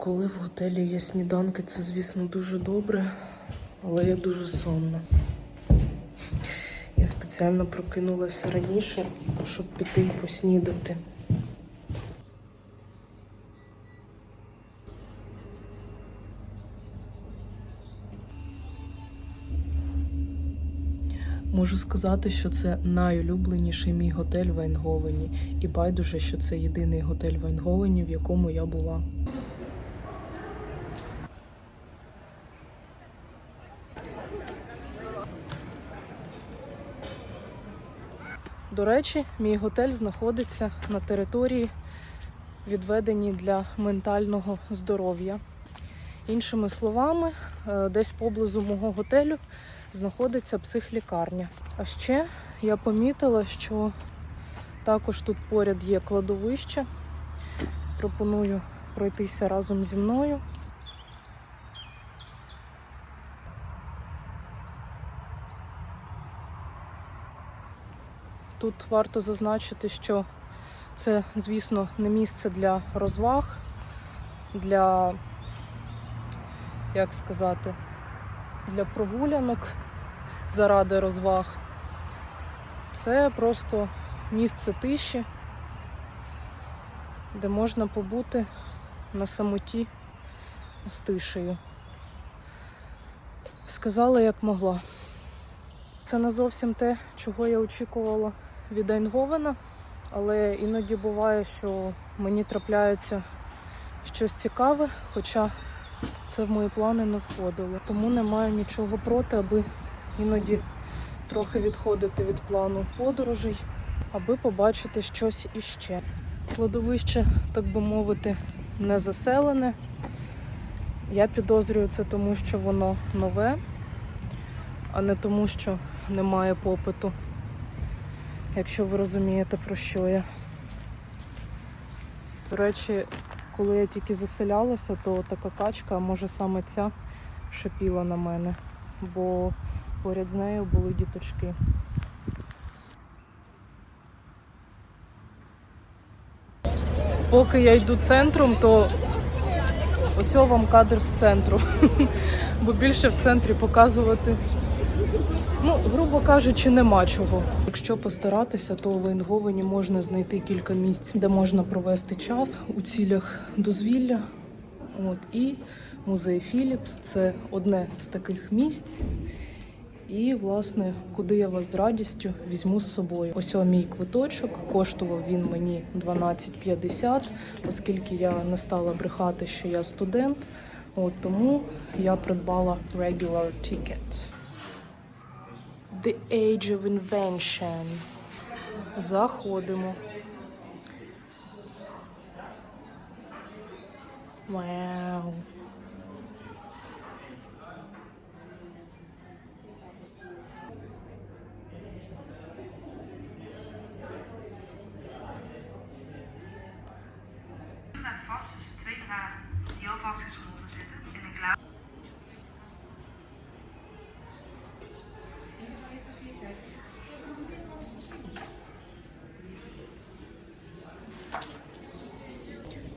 Коли в готелі є сніданки, це, звісно, дуже добре, але я дуже сонна. Я спеціально прокинулася раніше, щоб піти і поснідати. Можу сказати, що це найулюбленіший мій готель в Айнговені. І байдуже, що це єдиний готель в Айнговені, в якому я була. До речі, мій готель знаходиться на території, відведеній для ментального здоров'я. Іншими словами, е, десь поблизу мого готелю знаходиться психлікарня. А ще я помітила, що також тут поряд є кладовище. Пропоную пройтися разом зі мною. Тут варто зазначити, що це, звісно, не місце для розваг, для, як сказати, для прогулянок заради розваг. Це просто місце тиші, де можна побути на самоті з тишею. Сказала, як могла. Це не зовсім те, чого я очікувала від Айнговена, але іноді буває, що мені трапляється щось цікаве, хоча це в мої плани не входило. Тому не маю нічого проти, аби іноді трохи відходити від плану подорожей, аби побачити щось іще. Кладовище, так би мовити, не заселене. Я підозрюю це тому, що воно нове, а не тому, що немає попиту. Якщо ви розумієте, про що я. До речі, коли я тільки заселялася, то така качка, а може саме ця, шипіла на мене, бо поряд з нею були діточки. Поки я йду центром, то ось вам кадр з центру. Бо більше в центрі показувати, ну, грубо кажучи, нема чого. Якщо постаратися, то в Ейнговені можна знайти кілька місць, де можна провести час у цілях дозвілля. От, і музей Філіпс це одне з таких місць. І, власне, куди я вас з радістю візьму з собою. Ось мій квиточок. Коштував він мені 12,50, оскільки я не стала брехати, що я студент. От тому я придбала regular ticket. The Age of Invention. Заходимо. Вау. met vast tussen twee draden die al vastgesmolten zitten in een glazen.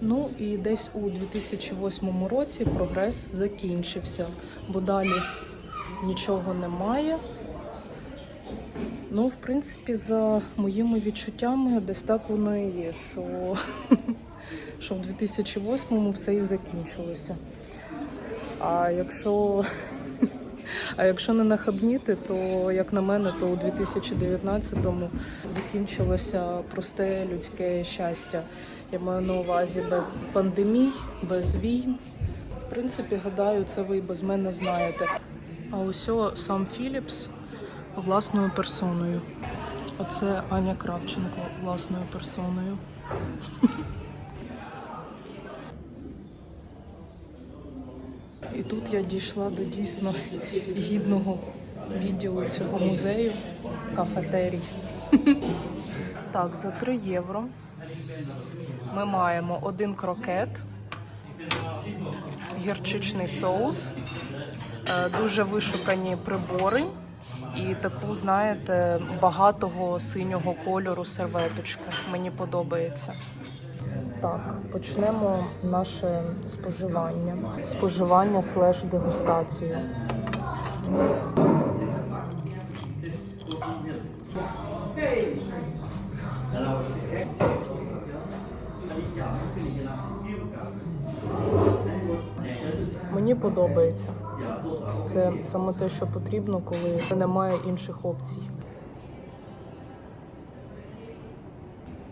Ну і десь у 2008 році прогрес закінчився, бо далі нічого немає. Ну, в принципі, за моїми відчуттями, десь так воно і є, що, що в 2008-му все і закінчилося. А якщо, а якщо не нахабніти, то як на мене, то у 2019-му закінчилося просте людське щастя. Я маю на увазі без пандемій, без війн. В принципі, гадаю, це ви і без мене знаєте. А ось сам Філіпс власною персоною. А це Аня Кравченко власною персоною. І тут я дійшла до дійсно гідного відділу цього музею кафетерій. Так, за 3 євро ми маємо один крокет, гірчичний соус, е, дуже вишукані прибори і таку, знаєте, багатого синього кольору серветочку. Мені подобається. Так, почнемо наше споживання. Споживання слеш дегустацію. Мені подобається. Це саме те, що потрібно, коли немає інших опцій.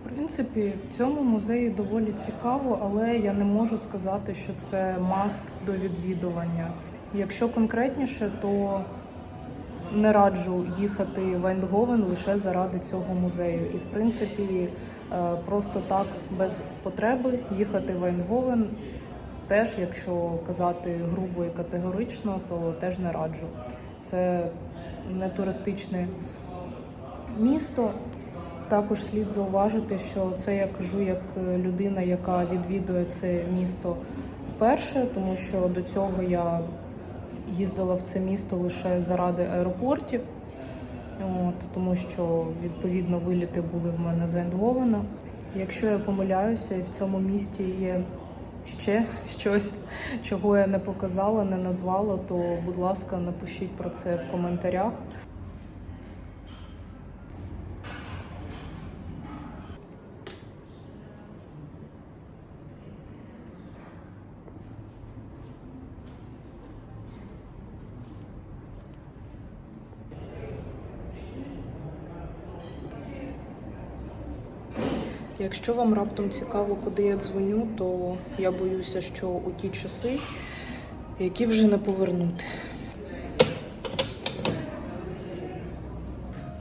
Принципі, в цьому музеї доволі цікаво, але я не можу сказати, що це маст до відвідування. Якщо конкретніше, то не раджу їхати в Ейндговен лише заради цього музею. І в принципі, е, просто так без потреби їхати в Ейндговен теж, якщо казати грубо і категорично, то теж не раджу. Це не туристичне місто. Також слід зауважити, що це я кажу як людина, яка відвідує це місто вперше, тому що до цього я їздила в це місто лише заради аеропортів, от, тому що відповідно виліти були в мене з Якщо я помиляюся, і в цьому місті є ще щось, чого я не показала, не назвала, то будь ласка, напишіть про це в коментарях. Якщо вам раптом цікаво, куди я дзвоню, то я боюся, що у ті часи, які вже не повернути.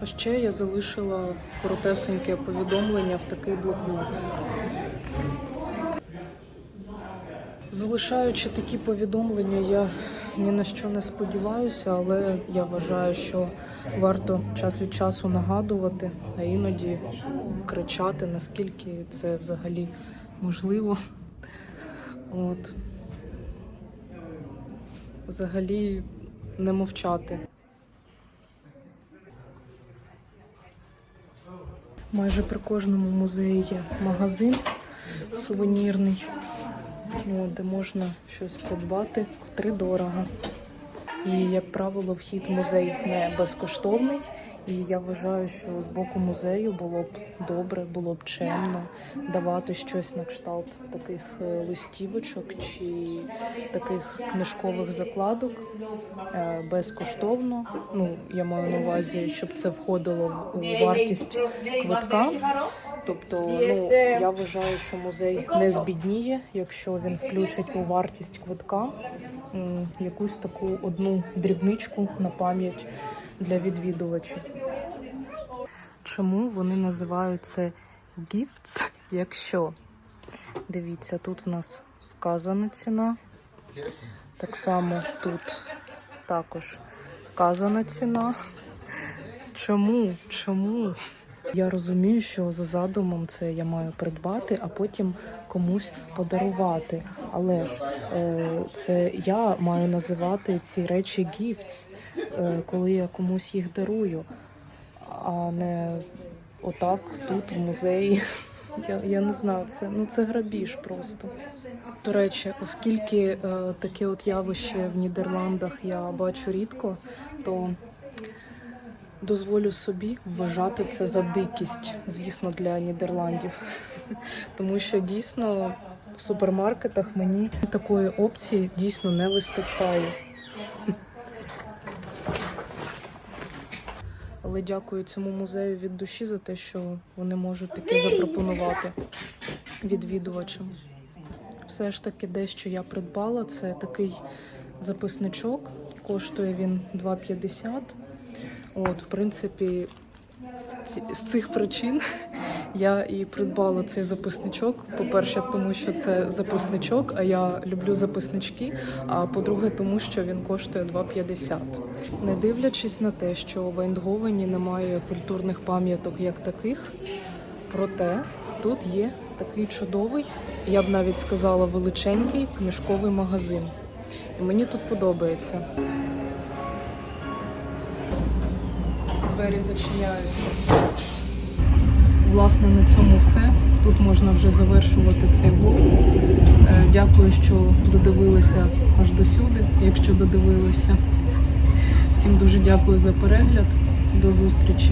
А ще я залишила коротесеньке повідомлення в такий блокнот. Залишаючи такі повідомлення, я ні на що не сподіваюся, але я вважаю, що варто час від часу нагадувати, а іноді кричати, наскільки це взагалі можливо. От. Взагалі не мовчати. Майже при кожному музеї є магазин сувенірний, де можна щось придбати втридорога. І, як правило, вхід в музей не безкоштовний. І я вважаю, що з боку музею було б добре, було б чемно давати щось на кшталт таких е, листівочок чи таких книжкових закладок е, безкоштовно. Ну, я маю на увазі, щоб це входило у вартість квитка. Тобто, ну я вважаю, що музей не збідніє, якщо він включить у вартість квитка якусь таку одну дрібничку на пам'ять для відвідувачів. Чому вони називають це gifts, якщо дивіться, тут в нас вказана ціна. Так само тут також вказана ціна. Чому? Чому? Я розумію, що за задумом це я маю придбати, а потім комусь подарувати. Але ж е, це я маю називати ці речі gifts, е, коли я комусь їх дарую, а не отак тут в музеї. Я, я не знаю, це ну це грабіж просто. До речі, оскільки е, таке от явище в Нідерландах я бачу рідко, то дозволю собі вважати це за дикість, звісно, для Нідерландів. Тому що дійсно в супермаркетах мені такої опції дійсно не вистачає. Але дякую цьому музею від душі за те, що вони можуть таке запропонувати відвідувачам. Все ж таки, дещо я придбала. Це такий записничок. Коштує він 2,50. От, в принципі, з цих причин я і придбала цей записничок. По-перше, тому що це записничок, а я люблю записнички. А по-друге, тому що він коштує 2,50. Не дивлячись на те, що в Ейндговені немає культурних пам'яток як таких, проте тут є такий чудовий, я б навіть сказала, величенький книжковий магазин. І мені тут подобається. Двері зачиняються. Власне, на цьому все. Тут можна вже завершувати цей влог. Е, Дякую, що додивилися аж до сюди, якщо додивилися. Всім дуже дякую за перегляд. До зустрічі.